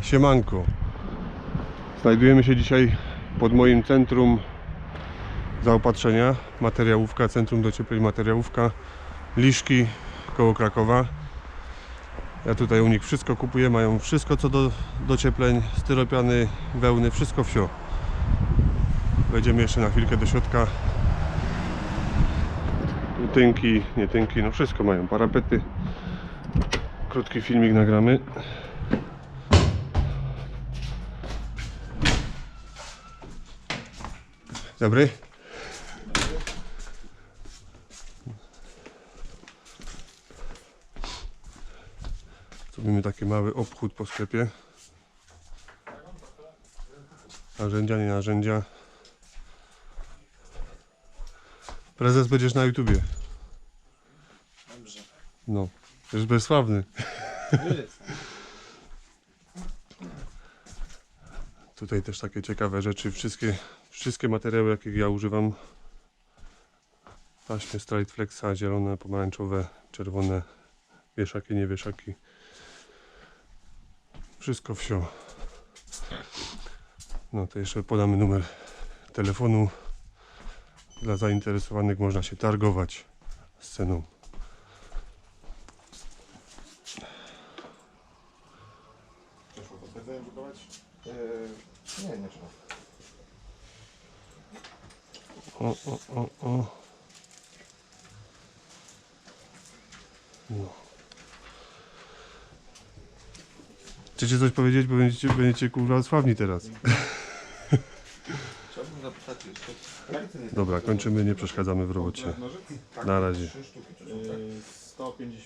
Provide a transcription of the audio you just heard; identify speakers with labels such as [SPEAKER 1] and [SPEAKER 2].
[SPEAKER 1] Siemanko. Znajdujemy się dzisiaj pod moim centrum zaopatrzenia. Materiałówka, Centrum Dociepleń Materiałówka. Liszki koło Krakowa. Ja tutaj u nich wszystko kupuję. Mają wszystko co do dociepleń. Styropiany, wełny, wszystko wsio. Wejdziemy jeszcze na chwilkę do środka. Tynki, nie tynki, no wszystko mają. Parapety. Krótki filmik nagramy. Dobry. Zrobimy taki mały obchód po sklepie. Narzędzia, nie narzędzia. Prezes będziesz na YouTubie.
[SPEAKER 2] Dobrze.
[SPEAKER 1] No, jest bezsławny. Tutaj też takie ciekawe rzeczy. Wszystkie, wszystkie materiały, jakich ja używam. Taśmy Stride Flexa, zielone, pomarańczowe, czerwone, wieszaki, nie wieszaki. Wszystko wsio. No to jeszcze podamy numer telefonu. Dla zainteresowanych można się targować z ceną.
[SPEAKER 2] Potwierdzenie drukować? Yy, nie, nie trzeba.
[SPEAKER 1] O, o, o, o. No. Chcecie coś powiedzieć, bo będziecie, będziecie kurwa sławni teraz.
[SPEAKER 2] Chciałbym zapytać jeszcze. Jak to jest?
[SPEAKER 1] Dobra, kończymy, nie przeszkadzamy w robocie.
[SPEAKER 2] Nożyc? Tak,
[SPEAKER 1] Na razie.
[SPEAKER 2] Trzy sztuki to są, tak?
[SPEAKER 3] Yy, 150